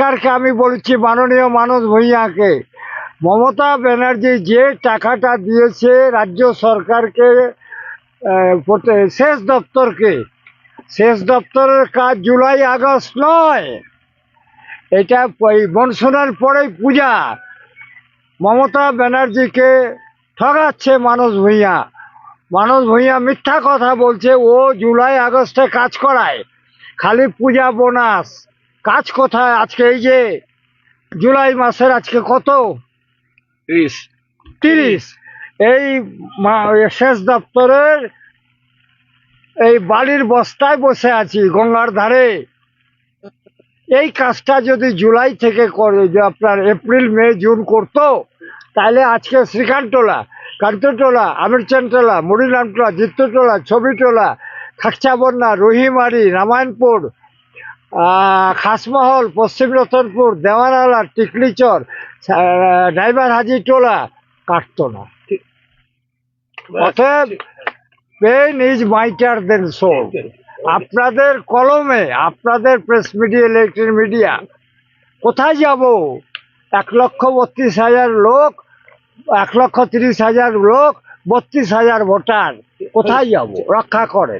সরকারকে আমি বলছি, মাননীয় মানস ভূঁইয়াকে, মমতা ব্যানার্জি যে টাকাটা দিয়েছে রাজ্য সরকারকে শেষ দপ্তরকে শেষ দপ্তরের কাজ জুলাই আগস্ট নয়, এটা মনসুনের পরেই পূজা। মমতা ব্যানার্জিকে ঠগাচ্ছে মানস ভূঁইয়া। মানস ভূঁইয়া মিথ্যা কথা বলছে, ও জুলাই আগস্টে কাজ করায়, খালি পূজা বোনাস। কাজ কোথায় আজকে? এই যে জুলাই মাসের আজকে কত? তিরিশ। তিরিশ। এই শেষ দপ্তরের এই বালির বস্তায় বসে আছি গঙ্গার ধারে। এই কাজটা যদি জুলাই থেকে করে যে আপনার এপ্রিল মে জুন করতো তাহলে আজকে শ্রীকান্তটোলা কান্তটোলা আমিরচানটোলা মুড়িলামটোলা জিত্তটোলা ছবিটোলা খাকচাবন্যা রহিমারি রামায়ণপুর খাসমহল, পশ্চিম রতনপুর দেওয়ানালা টিকলিচর ড্রাইভার হাজিটোলা কাটতো না অতএব pen is mightier than sword আপনাদের কলমে, আপনাদের প্রেস মিডিয়া ইলেকট্রিক মিডিয়া কোথায় যাব? এক লক্ষ বত্রিশ হাজার লোক, এক লক্ষ তিরিশ হাজার লোক, বত্রিশ হাজার ভোটার, কোথায় যাব? রক্ষা করে